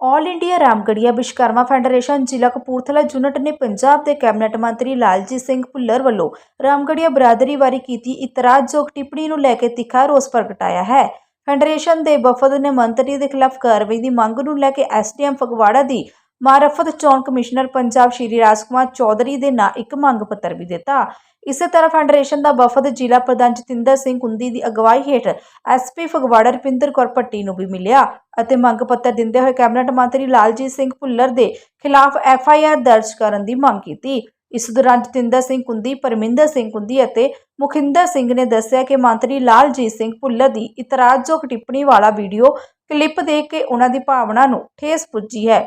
All India Ramgarhia Vishwakarma federation ਜ਼ਿਲ੍ਹਾ Kapurthala unit ਨੇ ਪੰਜਾਬ ਦੇ ਕੈਬਨਿਟ ਮੰਤਰੀ ਲਾਲਜੀਤ ਸਿੰਘ ਭੁੱਲਰ ਵੱਲੋਂ ਰਾਮਗੜੀਆ ਬਰਾਦਰੀ ਬਾਰੇ ਕੀਤੀ ਇਤਰਾਜ਼ਯੋਗ ਟਿੱਪਣੀ ਨੂੰ ਲੈ ਕੇ ਤਿੱਖਾ ਰੋਸ ਪ੍ਰਗਟਾਇਆ ਹੈ। ਫੈਡਰੇਸ਼ਨ ਦੇ ਵਫਦ ਨੇ ਮੰਤਰੀ ਦੇ ਖਿਲਾਫ ਕਾਰਵਾਈ ਦੀ ਮੰਗ ਨੂੰ ਲੈ ਕੇ ਐਸਡੀਐਮ ਫਗਵਾੜਾ ਦੀ ਮਾਰਫਤ ਚੋਣ ਕਮਿਸ਼ਨਰ ਪੰਜਾਬ ਸ਼੍ਰੀ ਰਾਜਕੁਮਾਰ ਚੌਧਰੀ ਦੇ ਨਾਂ ਇੱਕ ਮੰਗ ਪੱਤਰ ਵੀ ਦਿੱਤਾ। ਇਸੇ ਤਰ੍ਹਾਂ ਫੈਡਰੇਸ਼ਨ ਦਾ ਵਫਦ ਜ਼ਿਲ੍ਹਾ ਪ੍ਰਧਾਨ ਜਤਿੰਦਰ ਸਿੰਘ ਕੁੰਦੀ ਦੀ ਅਗਵਾਈ ਹੇਠ ਐਸਪੀ ਫਗਵਾੜਾ ਰਪਿੰਦਰ ਕੌਰ ਭੱਟੀ ਨੂੰ ਵੀ ਮਿਲਿਆ ਅਤੇ ਮੰਗ ਪੱਤਰ ਦਿੰਦੇ ਹੋਏ ਕੈਬਨਿਟ ਮੰਤਰੀ ਲਾਲਜੀਤ ਸਿੰਘ ਭੁੱਲਰ ਦੇ ਖਿਲਾਫ ਐਫ ਆਈ ਆਰ ਦਰਜ ਕਰਨ ਦੀ ਮੰਗ ਕੀਤੀ। ਇਸ ਦੌਰਾਨ ਜਤਿੰਦਰ ਸਿੰਘ ਕੁੰਦੀ, ਪਰਮਿੰਦਰ ਸਿੰਘ ਕੁੰਦੀ ਅਤੇ ਮੁਖਿੰਦਰ ਸਿੰਘ ਨੇ ਦੱਸਿਆ ਕਿ ਮੰਤਰੀ ਲਾਲਜੀਤ ਸਿੰਘ ਭੁੱਲਰ ਦੀ ਇਤਰਾਜ਼ਯੋਗ ਟਿੱਪਣੀ ਵਾਲਾ ਵੀਡੀਓ ਕਲਿੱਪ ਦੇਖ ਕੇ ਉਹਨਾਂ ਦੀ ਭਾਵਨਾ ਨੂੰ ਠੇਸ ਪੁੱਜੀ ਹੈ।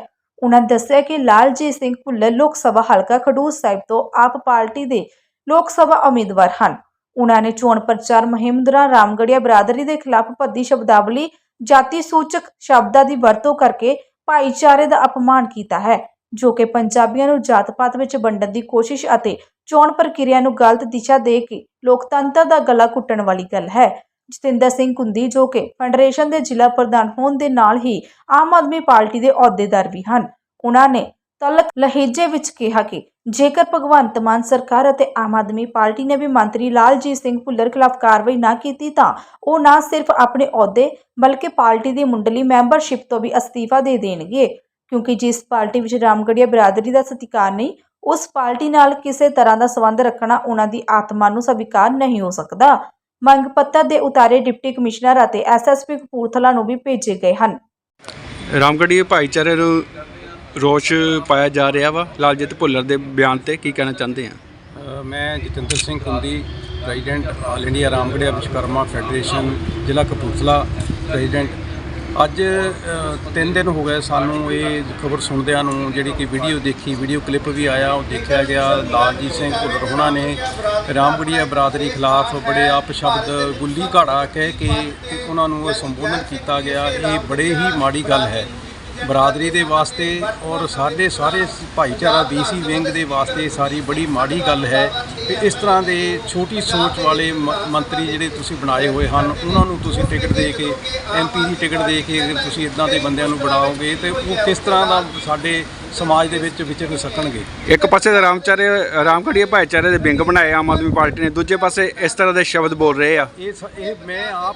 ਉਹਨਾਂ ਦੱਸਿਆ ਕਿ ਲਾਲਜੀਤ ਸਿੰਘ ਭੁੱਲਰ ਲੋਕ ਸਭਾ ਹਲਕਾ ਖਡੂਰ ਸਾਹਿਬ ਤੋਂ ਆਪ ਪਾਰਟੀ ਦੇ ਲੋਕ ਸਭਾ ਉਮੀਦਵਾਰ ਹਨ। ਉਹਨਾਂ ਨੇ ਚੋਣ ਪ੍ਰਚਾਰ ਮੁਹਿੰਮ ਦੌਰਾਨ ਰਾਮਗੜੀਆ ਬਰਾਦਰੀ ਦੇ ਖਿਲਾਫ ਭੱਦੀ ਸ਼ਬਦਾਵਲੀ, ਜਾਤੀ ਸੂਚਕ ਸ਼ਬਦਾਂ ਦੀ ਵਰਤੋਂ ਕਰਕੇ ਭਾਈਚਾਰੇ ਦਾ ਅਪਮਾਨ ਕੀਤਾ ਹੈ, ਜੋ ਕਿ ਪੰਜਾਬੀਆਂ ਨੂੰ ਜਾਤ-ਪਾਤ ਵਿੱਚ ਵੰਡਣ ਦੀ ਕੋਸ਼ਿਸ਼ ਅਤੇ ਚੋਣ ਪ੍ਰਕਿਰਿਆ ਨੂੰ ਗਲਤ ਦਿਸ਼ਾ ਦੇ ਕੇ ਲੋਕਤੰਤਰ ਦਾ ਗਲਾ ਘੁੱਟਣ ਵਾਲੀ ਗੱਲ ਹੈ। ਜਤਿੰਦਰ ਸਿੰਘ ਕੁੰਦੀ, ਜੋ ਕਿ ਫੈਡਰੇਸ਼ਨ ਦੇ ਜ਼ਿਲ੍ਹਾ ਪ੍ਰਧਾਨ ਹੋਣ ਦੇ ਨਾਲ ਹੀ ਆਮ ਆਦਮੀ ਪਾਰਟੀ ਦੇ ਅਹੁਦੇਦਾਰ ਵੀ ਹਨ। ਉਹਨਾਂ ਨੇ ਤਲਕ ਲਹਿਜੇ ਵਿੱਚ ਕਿਹਾ ਕਿ ਜੇਕਰ ਭਗਵੰਤ ਮਾਨ ਸਰਕਾਰ ਅਤੇ ਆਮ ਆਦਮੀ ਪਾਰਟੀ ਨੇ ਵੀ ਮੰਤਰੀ ਲਾਲਜੀਤ ਸਿੰਘ ਭੁੱਲਰ ਖਿਲਾਫ ਕਾਰਵਾਈ ਨਾ ਕੀਤੀ, ਤਾਂ ਉਹ ਨਾ ਸਿਰਫ ਆਪਣੇ ਅਹੁਦੇ ਬਲਕਿ ਪਾਰਟੀ ਦੀ ਮੁੰਡਲੀ ਮੈਂਬਰਸ਼ਿਪ ਤੋਂ ਵੀ ਅਸਤੀਫਾ ਦੇ ਦੇਣਗੇ, ਕਿਉਂਕਿ ਜਿਸ ਪਾਰਟੀ ਵਿੱਚ ਰਾਮਗੜੀਆ ਬਰਾਦਰੀ ਦਾ ਸਤਿਕਾਰ ਨਹੀਂ, ਉਸ ਪਾਰਟੀ ਨਾਲ ਕਿਸੇ ਤਰ੍ਹਾਂ ਦਾ ਸੰਬੰਧ ਰੱਖਣਾ ਉਹਨਾਂ ਦੀ ਆਤਮਾ ਨੂੰ ਸਵੀਕਾਰ ਨਹੀਂ ਹੋ ਸਕਦਾ। ਮੰਗ ਪੱਤਰ ਦੇ ਉਤਾਰੇ ਡਿਪਟੀ ਕਮਿਸ਼ਨਰ ਅਤੇ ਐਸਐਸਪੀ ਕਪੂਰਥਲਾ ਨੂੰ ਵੀ ਭੇਜੇ ਗਏ ਹਨ। ਰਾਮਗੜੀਏ ਭਾਈਚਾਰੇ ਨੂੰ ਰੋਸ਼ ਪਾਇਆ ਜਾ ਰਿਹਾ ਵਾ ਲਾਲਜੀਤ ਭੁੱਲਰ ਦੇ ਬਿਆਨ ਤੇ ਕੀ ਕਹਿਣਾ ਚਾਹੁੰਦੇ ਆ? ਮੈਂ Jatinder Singh Kundi president all India Ramgarhia Vishwakarma federation ਜ਼ਿਲ੍ਹਾ ਕਪੂਰਥਲਾ ਪ੍ਰੈਜ਼ੀਡੈਂਟ ਅੱਜ 3 ਦਿਨ ਹੋ ਗਏ ਸਾਨੂੰ ਇਹ ਖਬਰ ਸੁਣਦਿਆਂ ਨੂੰ, ਜਿਹੜੀ ਕਿ ਵੀਡੀਓ ਦੇਖੀ, ਵੀਡੀਓ ਕਲਿੱਪ ਵੀ ਆਇਆ, ਉਹ ਦੇਖਿਆ ਗਿਆ। ਲਾਲਜੀਤ ਸਿੰਘ ਭੁੱਲਰ ਹੋਣਾ ਨੇ ਰਾਮਗੜੀਆ ਬਰਾਦਰੀ ਖਿਲਾਫ ਬੜੇ ਆਪ ਸ਼ਬਦ ਗੁੱਲੀ ਘਾੜਾ ਕਹਿ ਕੇ ਉਹਨਾਂ ਨੂੰ ਸੰਬੋਧਨ ਕੀਤਾ ਗਿਆ। ਇਹ ਬੜੇ ਹੀ ਮਾੜੀ ਗੱਲ ਹੈ। ਬਰਾਦਰੀ ਦੇ ਵਾਸਤੇ ਔਰ ਸਾਡੇ ਸਾਰੇ ਭਾਈਚਾਰਾ ਬੀਸੀ ਵਿੰਗ ਦੇ ਵਾਸਤੇ ਸਾਰੀ ਬੜੀ ਮਾੜੀ ਗੱਲ ਹੈ ਕਿ ਇਸ ਤਰ੍ਹਾਂ ਦੇ ਛੋਟੀ ਸੋਚ ਵਾਲੇ ਮ- ਮੰਤਰੀ ਜਿਹੜੇ ਤੁਸੀਂ ਬਣਾਏ ਹੋਏ ਹਨ, ਉਹਨਾਂ ਨੂੰ ਤੁਸੀਂ ਟਿਕਟ ਦੇ ਕੇ ਐਮਪੀ ਦੀ ਟਿਕਟ ਦੇ ਕੇ ਅਗਰ ਤੁਸੀਂ ਇਦਾਂ ਦੇ ਬੰਦਿਆਂ ਨੂੰ ਬਣਾਓਗੇ ਤੇ ਉਹ ਕਿਸ ਤਰ੍ਹਾਂ ਦਾ ਸਾਡੇ ਸਮਾਜ ਦੇ ਵਿੱਚ ਵਿਚਰ ਸਕਣਗੇ। ਇੱਕ ਪਾਸੇ ਤਾਂ ਰਾਮਚਾਰੇ ਰਾਮਗੜੀਏ ਭਾਈਚਾਰੇ ਦੇ ਵਿੰਗ ਬਣਾਏ ਆਮ ਆਦਮੀ ਪਾਰਟੀ ਨੇ ਦੂਜੇ ਪਾਸੇ ਇਸ ਤਰ੍ਹਾਂ ਦੇ ਸ਼ਬਦ ਬੋਲ ਰਹੇ ਆ। ਇਹ ਸ- ਇਹ ਮੈਂ ਆਪ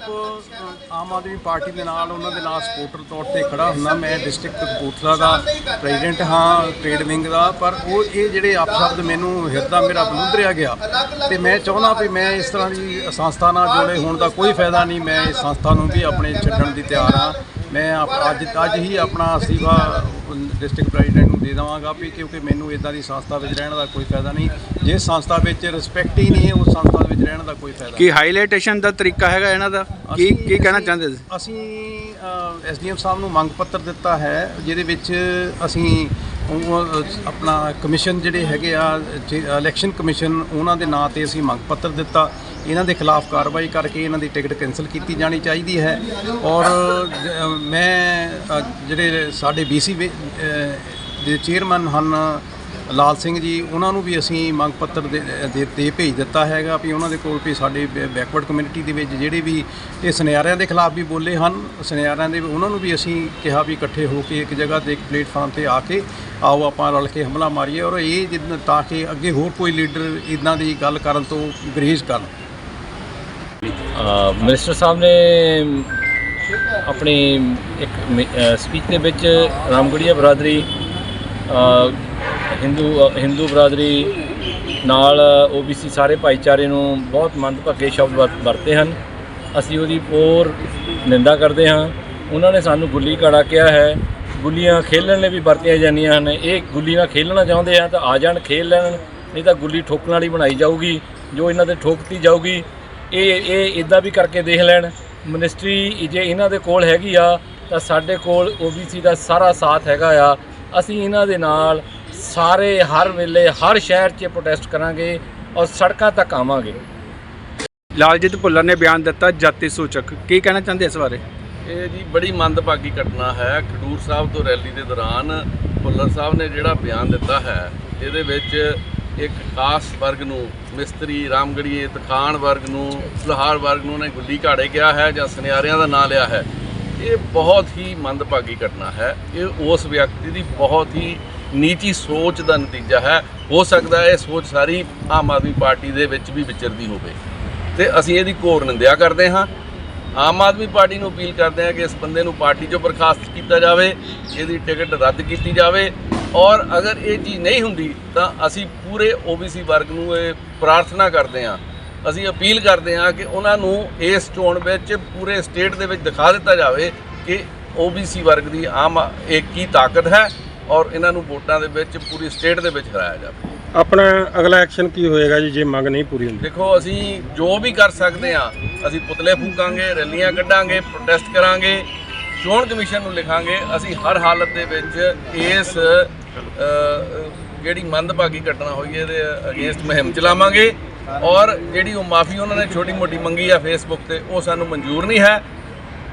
ਆਮ ਆਦਮੀ ਪਾਰਟੀ ਦੇ ਨਾਲ ਉਹਨਾਂ ਦੇ ਨਾਲ ਸਪੋਰਟਰ ਤੌਰ ਤੇ ਖੜਾ ਹੁੰਦਾ। ਮੈਂ ਡਿਸਟ੍ਰਿਕਟ ਕਪੂਰਥਲਾ ਦਾ ਪ੍ਰੈਜ਼ੀਡੈਂਟ ਹਾਂ ਟ੍ਰੇਡ ਵਿੰਗ ਦਾ ਪਰ ਉਹ ਇਹ ਜਿਹੜੇ ਅਪਸ਼ਬਦ ਮੈਨੂੰ ਹਿਰਦਾ ਮੇਰਾ ਬਲੁੰਦਰਿਆ ਗਿਆ ਤੇ ਮੈਂ ਚਾਹੁੰਦਾ ਵੀ ਮੈਂ ਇਸ ਤਰ੍ਹਾਂ ਦੀ ਸੰਸਥਾ ਨਾਲ ਜੁੜੇ ਹੋਣ ਦਾ ਕੋਈ ਫਾਇਦਾ ਨਹੀਂ। ਮੈਂ ਇਸ ਸੰਸਥਾ ਨੂੰ ਵੀ ਆਪਣੇ ਛੱਡਣ ਦੀ ਤਿਆਰ ਹਾਂ। ਮੈਂ ਆਪ- ਅੱਜ ਅੱਜ ਹੀ ਆਪਣਾ ਅਸਤੀਫਾ ਡਿਸਟ੍ਰਿਕਟ ਪ੍ਰੈਜ਼ੀਡੈਂਟ ਨੂੰ ਦੇ ਦੇਵਾਂਗਾ ਵੀ ਕਿਉਂਕਿ ਮੈਨੂੰ ਇਦਾਂ ਦੀ ਸੰਸਥਾ ਵਿੱਚ ਰਹਿਣ ਦਾ ਕੋਈ ਫਾਇਦਾ ਨਹੀਂ। ਜੇ ਸੰਸਥਾ ਵਿੱਚ ਰਿਸਪੈਕਟ ਹੀ ਨਹੀਂ ਹੈ ਉਸ ਸੰਸਥਾ ਵਿੱਚ ਰਹਿਣ ਦਾ ਕੋਈ ਫਾਇਦਾ ਕੀ ਹਾਈਲਾਈਟੇਸ਼ਨ ਦਾ ਤਰੀਕਾ ਹੈਗਾ ਇਹਨਾਂ ਦਾ? ਕੀ ਕੀ ਕਹਿਣਾ ਚਾਹੁੰਦੇ ਸੀ ਅਸੀਂ ਐਸਡੀਐਮ ਸਾਹਿਬ ਨੂੰ ਮੰਗ ਪੱਤਰ ਦਿੱਤਾ ਹੈ ਜਿਹਦੇ ਵਿੱਚ ਅਸੀਂ ਆਪਣਾ ਕਮਿਸ਼ਨ ਜਿਹੜੇ ਹੈਗੇ ਆ ਇਲੈਕਸ਼ਨ ਕਮਿਸ਼ਨ ਉਹਨਾਂ ਦੇ ਨਾਂ ਤੇ ਅਸੀਂ ਮੰਗ ਪੱਤਰ ਦਿੱਤਾ। ਇਹਨਾਂ ਦੇ ਖਿਲਾਫ ਕਾਰਵਾਈ ਕਰਕੇ ਇਹਨਾਂ ਦੀ ਟਿਕਟ ਕੈਂਸਲ ਕੀਤੀ ਜਾਣੀ ਚਾਹੀਦੀ ਹੈ। ਔਰ ਮੈਂ ਜਿਹੜੇ ਸਾਡੇ ਬੀਸੀ ਦੇ ਚੇਅਰਮੈਨ ਹਨ, ਲਾਲ ਸਿੰਘ ਜੀ, ਉਹਨਾਂ ਨੂੰ ਵੀ ਅਸੀਂ ਮੰਗ ਪੱਤਰ ਦੇ ਦੇ ਦੇ ਭੇਜ ਦਿੱਤਾ ਹੈਗਾ ਵੀ ਉਹਨਾਂ ਦੇ ਕੋਲ ਵੀ ਸਾਡੇ ਬੈਕਵਰਡ ਕਮਿਊਨਿਟੀ ਦੇ ਵਿੱਚ ਜਿਹੜੇ ਵੀ ਇਹ ਸੁਨਿਆਰਿਆਂ ਦੇ ਖਿਲਾਫ ਵੀ ਬੋਲੇ ਹਨ, ਸੁਨਿਆਰਿਆਂ ਦੇ, ਉਹਨਾਂ ਨੂੰ ਵੀ ਅਸੀਂ ਕਿਹਾ ਵੀ ਇਕੱਠੇ ਹੋ ਕੇ ਇੱਕ ਜਗ੍ਹਾ ਤੇ, ਇੱਕ ਪਲੇਟਫਾਰਮ ਤੇ ਆ ਕੇ ਆਓ, ਆਪਾਂ ਰਲ ਕੇ ਹਮਲਾ ਮਾਰੀਏ ਔਰ ਇਹ ਜਿੱਦਾਂ, ਤਾਂ ਕਿ ਅੱਗੇ ਹੋਰ ਕੋਈ ਲੀਡਰ ਇਦਾਂ ਦੀ ਗੱਲ ਕਰਨ ਤੋਂ ਗੁਰੇਜ਼ ਕਰਨ। ਮਿਨਿਸਟਰ ਸਾਹਿਬ ਨੇ ਆਪਣੀ ਇੱਕ ਸਪੀਚ ਦੇ ਵਿੱਚ ਰਾਮਗੜੀਆ ਬਰਾਦਰੀ ਹਿੰਦੂ ਹਿੰਦੂ ਬਰਾਦਰੀ ਨਾਲ ਓਬੀਸੀ ਸਾਰੇ ਭਾਈਚਾਰੇ ਨੂੰ ਬਹੁਤ ਮੰਦਭਾਗੇ ਸ਼ਬਦ ਵਰ- ਵਰਤੇ ਹਨ। ਅਸੀਂ ਉਹਦੀ ਪੂਰ ਨਿੰਦਾ ਕਰਦੇ ਹਾਂ। ਉਹਨਾਂ ਨੇ ਸਾਨੂੰ ਗੁੱਲੀ ਘਾੜਾ ਕਿਹਾ ਹੈ। ਗੁੱਲੀਆਂ ਖੇਲਣ ਲਈ ਵੀ ਵਰਤੀਆਂ ਜਾਂਦੀਆਂ ਹਨ। ਇਹ ਗੁੱਲੀ ਨਾਲ ਖੇਲਣਾ ਚਾਹੁੰਦੇ ਆ ਤਾਂ ਆ ਜਾਣ, ਖੇਲ ਲੈਣ। ਨਹੀਂ ਤਾਂ ਗੁੱਲੀ ਠੋਕਣ ਵਾਲੀ ਬਣਾਈ ਜਾਊਗੀ। ਜੋ ਇਹਨਾਂ ਤੇ ਠੋਕਤੀ ਜਾਊਗੀ ਇਹ ਇਹ ਇਦਾਂ ਵੀ ਕਰਕੇ ਦੇਖ ਲੈਣ ਮਿਨਿਸਟਰੀ ਜੇ ਇਹਨਾਂ ਦੇ ਕੋਲ ਹੈਗੀ ਆ ਤਾਂ ਸਾਡੇ ਕੋਲ OBC ਦਾ ਸਾਰਾ ਸਾਥ ਹੈਗਾ ਆ। ਅਸੀਂ ਇਹਨਾਂ ਦੇ ਨਾਲ ਸਾਰੇ ਹਰ ਵੇਲੇ ਹਰ ਸ਼ਹਿਰ 'ਚ ਪ੍ਰੋਟੈਸਟ ਕਰਾਂਗੇ ਔਰ ਸੜਕਾਂ ਤੱਕ ਆਵਾਂਗੇ। ਲਾਲਜੀਤ ਭੁੱਲਰ ਨੇ ਬਿਆਨ ਦਿੱਤਾ ਜਾਤੀ ਸੂਚਕ। ਕੀ ਕਹਿਣਾ ਚਾਹੁੰਦੇ ਇਸ ਬਾਰੇ? ਇਹ ਜੀ ਬੜੀ ਮੰਦਭਾਗੀ ਘਟਨਾ ਹੈ। ਖਡੂਰ ਸਾਹਿਬ ਤੋਂ ਰੈਲੀ ਦੇ ਦੌਰਾਨ ਭੁੱਲਰ ਸਾਹਿਬ ਨੇ ਜਿਹੜਾ ਬਿਆਨ ਦਿੱਤਾ ਹੈ ਇਹਦੇ ਵਿੱਚ ਇੱਕ ਖਾਸ ਵਰਗ ਨੂੰ, ਮਿਸਤਰੀ ਰਾਮਗੜੀਏ ਤਖਾਨ ਵਰਗ ਨੂੰ ਸੁਲਹਾਰ ਵਰਗ ਨੂੰ ਨੇ ਗੁੱਲੀ ਘਾੜੇ ਕਿਹਾ ਹੈ ਜਾਂ ਸੁਨਿਆਰਿਆਂ ਦਾ ਨਾਂ ਲਿਆ ਹੈ। ਇਹ ਬਹੁਤ ਹੀ ਮੰਦਭਾਗੀ ਘਟਨਾ ਹੈ। ਇਹ ਉਸ ਵਿਅਕਤੀ ਦੀ ਬਹੁਤ ਹੀ ਨੀਚੀ ਸੋਚ ਦਾ ਨਤੀਜਾ ਹੈ। ਹੋ ਸਕਦਾ ਹੈ ਇਹ ਸੋਚ ਸਾਰੀ ਆਮ ਆਦਮੀ ਪਾਰਟੀ ਦੇ ਵਿੱਚ ਵੀ ਵਿਚਰਦੀ ਹੋਵੇ। ਤੇ ਅਸੀਂ ਇਹਦੀ ਘੋਰ ਨਿੰਦਿਆ ਕਰਦੇ ਹਾਂ। ਆਮ ਆਦਮੀ ਪਾਰਟੀ ਨੂੰ ਅਪੀਲ ਕਰਦੇ ਹਾਂ ਕਿ ਇਸ ਬੰਦੇ ਨੂੰ ਪਾਰਟੀ ਚੋਂ ਬਰਖਾਸਤ ਕੀਤਾ ਜਾਵੇ, ਇਹਦੀ ਟਿਕਟ ਰੱਦ ਕੀਤੀ ਜਾਵੇ। ਔਰ ਅਗਰ ਇਹ ਚੀਜ਼ ਨਹੀਂ ਹੁੰਦੀ ਤਾਂ ਅਸੀਂ ਪੂਰੇ ਓਬੀਸੀ ਵਰਗ ਨੂੰ ਇਹ ਪ੍ਰਾਰਥਨਾ ਕਰਦੇ ਹਾਂ। ਅਸੀਂ ਅਪੀਲ ਕਰਦੇ ਹਾਂ ਕਿ ਉਹਨਾਂ ਨੂੰ ਇਸ ਚੋਣ ਵਿੱਚ ਪੂਰੇ ਸਟੇਟ ਦੇ ਵਿੱਚ ਦਿਖਾ ਦਿੱਤਾ ਜਾਵੇ ਕਿ ਓਬੀਸੀ ਵਰਗ ਦੀ ਆਮ ਇੱਕ ਹੀ ਤਾਕਤ ਹੈ ਔਰ ਇਹਨਾਂ ਨੂੰ ਵੋਟਾਂ ਦੇ ਵਿੱਚ ਪੂਰੀ ਸਟੇਟ ਦੇ ਵਿੱਚ ਹਰਾਇਆ ਜਾਵੇ। ਆਪਣਾ ਅਗਲਾ ਐਕਸ਼ਨ ਕੀ ਹੋਏਗਾ ਜੀ ਜੇ ਮੰਗ ਨਹੀਂ ਪੂਰੀ ਹੁੰਦੀ? ਦੇਖੋ ਅਸੀਂ ਜੋ ਵੀ ਕਰ ਸਕਦੇ ਹਾਂ ਅਸੀਂ ਪੁਤਲੇ ਫੂਕਾਂਗੇ ਰੈਲੀਆਂ ਕੱਢਾਂਗੇ ਪ੍ਰੋਟੈਸਟ ਕਰਾਂਗੇ ਚੋਣ ਕਮਿਸ਼ਨ ਨੂੰ ਲਿਖਾਂਗੇ ਅਸੀਂ ਹਰ ਹਾਲਤ ਦੇ ਵਿੱਚ ਇਸ ਜਿਹੜੀ ਮੰਦਭਾਗੀ ਘਟਨਾ ਹੋਈ ਹੈ, ਇਹਦੇ ਅਗੇਂਸਟ ਮੁਹਿੰਮ ਚਲਾਵਾਂਗੇ। ਔਰ ਜਿਹੜੀ ਉਹ ਮਾਫੀ ਉਹਨਾਂ ਨੇ ਛੋਟੀ ਮੋਟੀ ਮੰਗੀ ਆ ਫੇਸਬੁੱਕ ਤੇ, ਉਹ ਸਾਨੂੰ ਮਨਜ਼ੂਰ ਨਹੀਂ ਹੈ।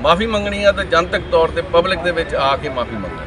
ਮਾਫੀ ਮੰਗਣੀ ਆ ਤਾਂ ਜਨਤਕ ਤੌਰ ਤੇ ਪਬਲਿਕ ਦੇ ਵਿੱਚ ਆ ਕੇ ਮਾਫੀ ਮੰਗੋ